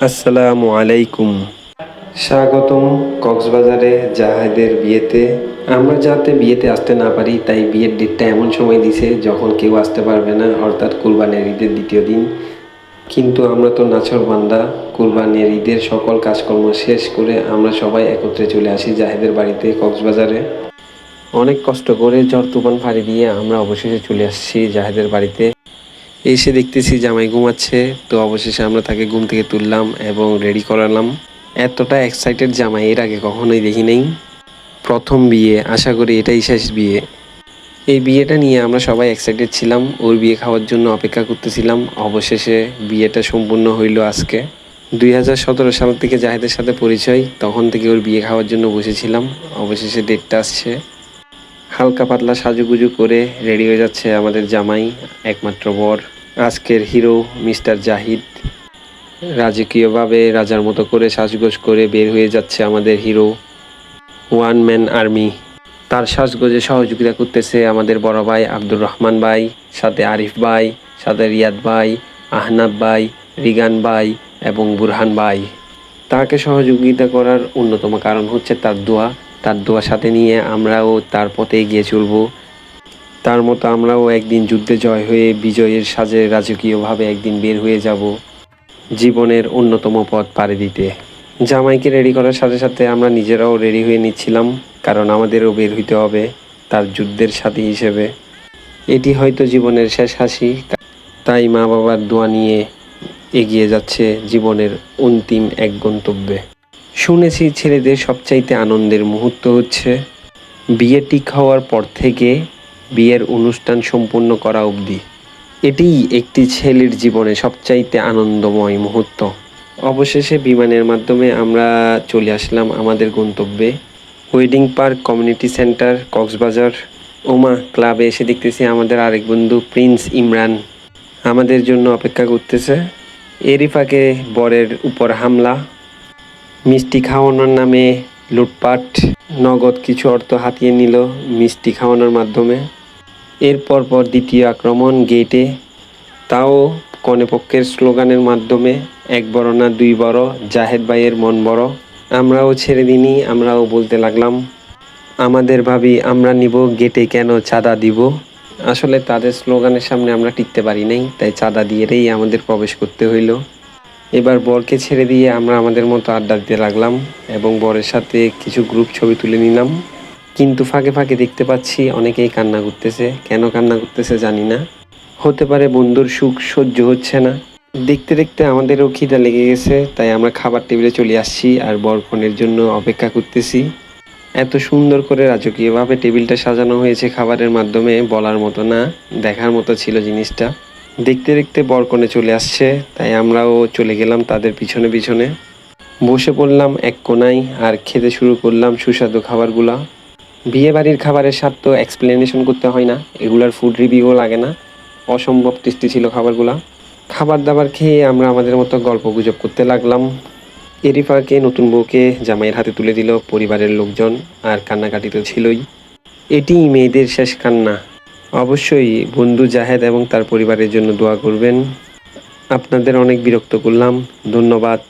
আসসালামু আলাইকুম। স্বাগতম কক্সবাজারে জাহেদের বিয়েতে। আমরা যাতে বিয়েতে আসতে না পারি তাই বিয়ের ডেটটা এমন সময় দিছে যখন কেউ আসতে পারবে না অর্থাৎ কুরবানের ঈদের দ্বিতীয় দিন। কিন্তু আমরা তো নাছর বান্দা কুরবানের ঈদের সকল কাজকর্ম শেষ করে আমরা সবাই একত্রে চলে আসি জাহেদের বাড়িতে কক্সবাজারে। অনেক কষ্ট করে ঝড় তুফান ফাড়ি দিয়ে আমরা অবশেষে চলে আসছি জাহেদের বাড়িতে। এসে দেখতেছি জামাই ঘুমাচ্ছে, তো অবশেষে আমরা তাকে ঘুম থেকে তুললাম এবং রেডি করালাম। এতটা এক্সাইটেড জামাই, এর আগে কখনোই দেখি নাই। প্রথম বিয়ে, আশা করি এটাই শেষ বিয়ে। এই বিয়েটা নিয়ে আমরা সবাই এক্সাইটেড ছিলাম, ওর বিয়ে খাওয়ার জন্য অপেক্ষা করতেছিলাম। অবশেষে বিয়েটা সম্পূর্ণ হইল আজকে। দুই হাজার সতেরো সাল থেকে জাহেদের সাথে পরিচয়, তখন থেকে ওর বিয়ে খাওয়ার জন্য বসেছিলাম। অবশেষে ডেটটা আসছে। হালকা পাতলা সাজুগুজু করে রেডি হয়ে যাচ্ছে আমাদের জামাই, একমাত্র বর। আজকের হিরো মিস্টার জাহিদ। রাজকীয়ভাবে রাজার মতো করে সাজগোজ করে বের হয়ে যাচ্ছে আমাদের হিরো ওয়ান ম্যান আর্মি। তার সাজগোজে সহযোগিতা করতেছে আমাদের বড় ভাই আব্দুর রহমান ভাই, সাথে আরিফ ভাই, সাথে রিয়াদ ভাই, আহনাব ভাই, রিগান ভাই এবং বুরহান ভাই। তাকে সহযোগিতা করার অন্যতম কারণ হচ্ছে তার দোয়া। তার দোয়া সাথে নিয়ে আমরাও তার পথে এগিয়ে চলবো। তার মতো আমরাও একদিন যুদ্ধে জয় হয়ে বিজয়ের সাজে রাজকীয়ভাবে একদিন বের হয়ে যাব জীবনের অন্যতম পথ পাড়ি দিতে। জামাইকে রেডি করার সাথে সাথে আমরা নিজেরাও রেডি হয়ে নিচ্ছিলাম, কারণ আমাদেরও বের হইতে হবে তার যুদ্ধের সাথী হিসেবে। এটি হয়তো জীবনের শেষ হাসি, তাই মা বাবার দোয়া নিয়ে এগিয়ে যাচ্ছে জীবনের অন্তিম এক গন্তব্যে। শুনেছি ছেলেদের সবচাইতে আনন্দের মুহূর্ত হচ্ছে বিয়ে ঠিক হওয়ার পর থেকে বিয়ের অনুষ্ঠান সম্পূর্ণ করা অবধি। এটিই একটি ছেলের জীবনে সবচাইতে আনন্দময় মুহূর্ত। অবশেষে বিমানের মাধ্যমে আমরা চলে আসলাম আমাদের গন্তব্যে। Wedding park community centre, Cox's Bazar, ওমা ক্লাবে এসে দেখতেছি আমাদের আরেক বন্ধু প্রিন্স ইমরান। আমাদের জন্য অপেক্ষা করতেছে। এরই ফাঁকে বরের উপর হামলা। মিষ্টি খাওয়ানোর নামে লুটপাট। নগদ কিছু অর্থ হাতিয়ে নিল মিষ্টি খাওয়ানোর মাধ্যমে। এরপর পর দ্বিতীয় আক্রমণ গেটে তাও কনেপক্ষের স্লোগানের মাধ্যমে এক বড় না দুই বড়, জাহেদ ভাইয়ের মন বড়। আমরাও ছেড়ে দিনি আমরাও বলতে লাগলাম, আমাদের ভাবি, আমরা নিব, গেটে কেন চাঁদা দিব? আসলে তাদের স্লোগানের সামনে আমরা টিকতে পারি নাই, তাই চাঁদা দিয়েই আমাদের প্রবেশ করতে হইল। এবার বরকে ছেড়ে দিয়ে আমরা আমাদের মতো আড্ডা দিতে লাগলাম এবং বরের সাথে কিছু গ্রুপ ছবি তুলে নিলাম। কিন্তু ফাঁকে ফাঁকে দেখতে পাচ্ছি অনেকেই কান্না করতেছে। কেন কান্না করতেছে জানি না। হতে পারে বন্ধুর সুখ সহ্য হচ্ছে না। দেখতে দেখতে আমাদেরও খিদা লেগে গেছে, তাই আমরা খাবার টেবিলে চলে আসছি আর বরফনের জন্য অপেক্ষা করতেছি। এত সুন্দর করে রাজকীয়ভাবে টেবিলটা সাজানো হয়েছে খাবারের মাধ্যমে, বলার মতো না, দেখার মতো ছিল জিনিসটা। দেখতে দেখতে বরকনে চলে আসছে, তাই আমরাও চলে গেলাম তাদের পিছনে পিছনে। বসে পড়লাম এক কোনায় আর খেতে শুরু করলাম সুস্বাদু খাবারগুলা। বিয়ে বাড়ির খাবারের স্বাদ তো এক্সপ্লেনেশন করতে হয় না। এগুলার ফুড রিভিউও লাগে না। অসম্ভব টেস্টি ছিল খাবারগুলা। খাবার দাবার খেয়ে আমরা আমাদের মতো গল্প গুজব করতে লাগলাম। এরিফাকে নতুন বউকে জামাইয়ের হাতে তুলে দিল পরিবারের লোকজন, আর কান্নাকাটি তো ছিলই। এটি মেয়েদের শেষ কান্না। অবশ্যই বন্ধু জাহেদ এবং তার পরিবারের জন্য দোয়া করবেন। আপনাদের অনেক বিরক্ত করলাম। ধন্যবাদ।